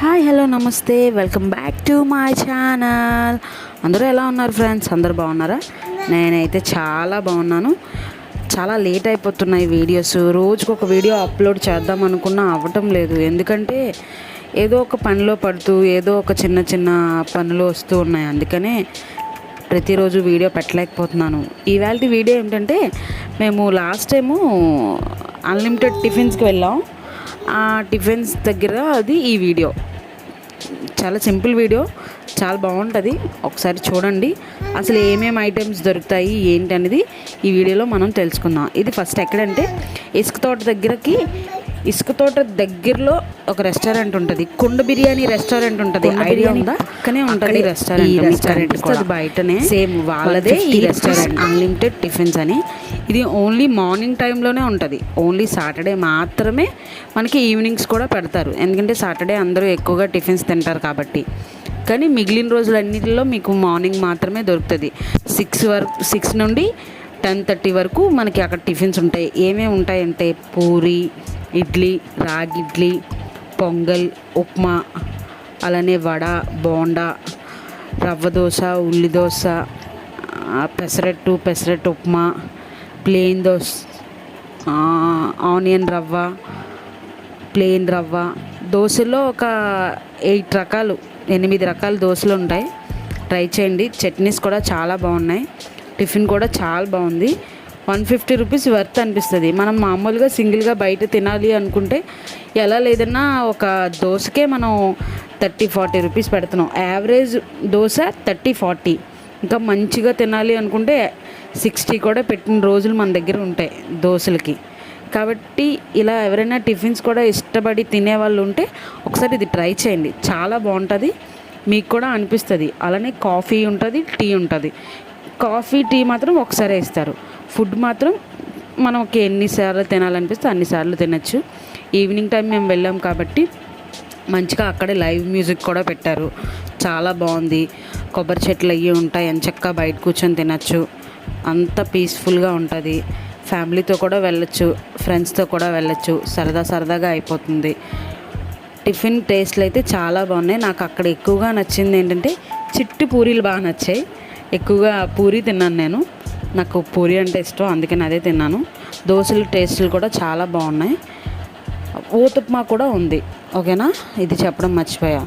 Hi hello నమస్తే. Welcome back to my channel. అందరూ ఎలా ఉన్నారు ఫ్రెండ్స్? అందరూ బాగున్నారా? నేనైతే చాలా బాగున్నాను. చాలా లేట్ అయిపోతున్నాయి వీడియోస్. రోజుకు ఒక వీడియో అప్లోడ్ చేద్దాం అనుకున్నా అవ్వటం లేదు. ఎందుకంటే ఏదో ఒక పనిలో పడుతూ ఏదో ఒక చిన్న చిన్న పనులు వస్తూ ఉన్నాయి. అందుకనే ప్రతిరోజు వీడియో పెట్టలేకపోతున్నాను. ఇవాళ వీడియో ఏంటంటే మేము లాస్ట్ టైము అన్లిమిటెడ్ టిఫిన్స్కి వెళ్ళాం. ఆ టిఫిన్స్ దగ్గర అది ఈ వీడియో. చాలా సింపుల్ వీడియో చాలా బాగుంటుంది. ఒకసారి చూడండి అసలు ఏమేమి ఐటమ్స్ దొరుకుతాయి ఏంటి అనేది ఈ వీడియోలో మనం తెలుసుకుందాం. ఇది ఫస్ట్ ఎక్కడంటే ఇసుక తోట దగ్గరకి ఇసుక తోట దగ్గరలో ఒక రెస్టారెంట్ ఉంటుంది. కుండ బిర్యానీ రెస్టారెంట్ ఉంటుంది. ఐడియా ఉందా? పక్కనే ఉంటుంది. రెస్టారెంట్ రెస్టారెంట్ అది బయటనే. సేమ్ వాళ్ళదే ఈ రెస్టారెంట్. అన్లిమిటెడ్ టిఫిన్స్ అని. ఇది ఓన్లీ మార్నింగ్ టైంలోనే ఉంటుంది. ఓన్లీ సాటర్డే మాత్రమే మనకి ఈవినింగ్స్ కూడా పెడతారు. ఎందుకంటే సాటర్డే అందరూ ఎక్కువగా టిఫిన్స్ తింటారు కాబట్టి. కానీ మిగిలిన రోజులన్నిటిలో మీకు మార్నింగ్ మాత్రమే దొరుకుతుంది. సిక్స్ వరకు సిక్స్ నుండి టెన్ థర్టీ వరకు మనకి అక్కడ టిఫిన్స్ ఉంటాయి. ఏమేమి ఉంటాయంటే? పూరి ఇడ్లీ రాగి ఇడ్లీ పొంగల్ ఉప్మా అలానే వడ బోండా రవ్వ దోశ ఉల్లి dosa pesarattu pesarattu upma plain dosa onion rava plain rava. దోశలో ఒక ఎయిట్ రకాలు ఎనిమిది రకాల దోశలు ఉంటాయి. ట్రై చేయండి. చట్నీస్ కూడా చాలా బాగున్నాయి. టిఫిన్ కూడా చాలా బాగుంది. వన్ ఫిఫ్టీ రూపీస్ వర్త్ అనిపిస్తుంది. మనం మామూలుగా సింగిల్గా బయట తినాలి అనుకుంటే ఎలా లేదన్నా ఒక దోశకే మనం థర్టీ ఫార్టీ రూపీస్ పెడుతున్నాం. Average dosa thirty forty. ఇంకా మంచిగా తినాలి అనుకుంటే సిక్స్టీ కూడా పెట్టిన రోజులు మన దగ్గర ఉంటాయి దోశలకి. కాబట్టి ఇలా ఎవరైనా టిఫిన్స్ కూడా ఇష్టపడి తినే వాళ్ళు ఉంటే ఒకసారి ఇది ట్రై చేయండి. చాలా బాగుంటుంది. మీకు కూడా అనిపిస్తుంది. అలానే కాఫీ ఉంటుంది టీ ఉంటుంది. కాఫీ టీ మాత్రం ఒకసారి ఇస్తారు. ఫుడ్ మాత్రం మనకి ఎన్నిసార్లు తినాలనిపిస్తే అన్నిసార్లు తినచ్చు. ఈవినింగ్ టైం మేము వెళ్ళాం కాబట్టి మంచిగా అక్కడే లైవ్ మ్యూజిక్ కూడా పెట్టారు. చాలా బాగుంది. కొబ్బరి చెట్లు అయ్యి ఉంటాయి. ఎంచక్క బయట కూర్చొని తినచ్చు. అంత పీస్ఫుల్గా ఉంటుంది. ఫ్యామిలీతో కూడా వెళ్ళచ్చు. ఫ్రెండ్స్తో కూడా వెళ్ళొచ్చు. సరదా సరదాగా అయిపోతుంది. టిఫిన్ టేస్ట్లు అయితే చాలా బాగున్నాయి. నాకు అక్కడ ఎక్కువగా నచ్చింది ఏంటంటే చిట్టు పూరీలు బాగా నచ్చాయి. ఎక్కువగా పూరి తిన్నాను నేను. నాకు పూరి అంటే ఇష్టం అందుకని అదే తిన్నాను. దోశలు టేస్ట్లు కూడా చాలా బాగున్నాయి. ఊతప్మా కూడా ఉంది ఓకేనా? ఇది చెప్పడం మర్చిపోయా.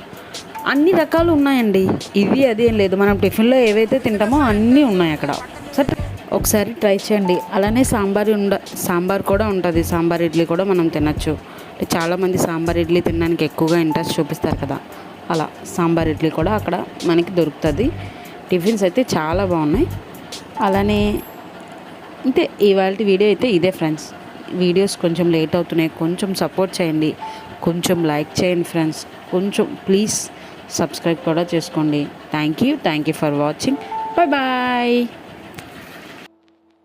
అన్ని రకాలు ఉన్నాయండి. ఇది అది ఏం లేదు. మనం టిఫిన్లో ఏవైతే తింటామో అన్నీ ఉన్నాయి అక్కడ. సరే ఒకసారి ట్రై చేయండి. అలానే సాంబార్ ఉండ సాంబార్ కూడా ఉంటుంది. సాంబార్ ఇడ్లీ కూడా మనం తినచ్చు. చాలామంది సాంబార్ ఇడ్లీ తినడానికి ఎక్కువగా ఇంట్రెస్ట్ చూపిస్తారు కదా. అలా సాంబార్ ఇడ్లీ కూడా అక్కడ మనకి దొరుకుతుంది. టిఫిన్స్ అయితే చాలా బాగున్నాయి. అలానే అంటే ఇవాళ వీడియో అయితే ఇదే ఫ్రెండ్స్. వీడియోస్ కొంచెం లేట్ అవుతున్నాయి. కొంచెం సపోర్ట్ చేయండి. కొంచెం లైక్ చేయండి ఫ్రెండ్స్. కొంచెం ప్లీజ్ సబ్స్క్రైబ్ కూడా చేసుకోండి. Thank you thank you for watching. Bye bye.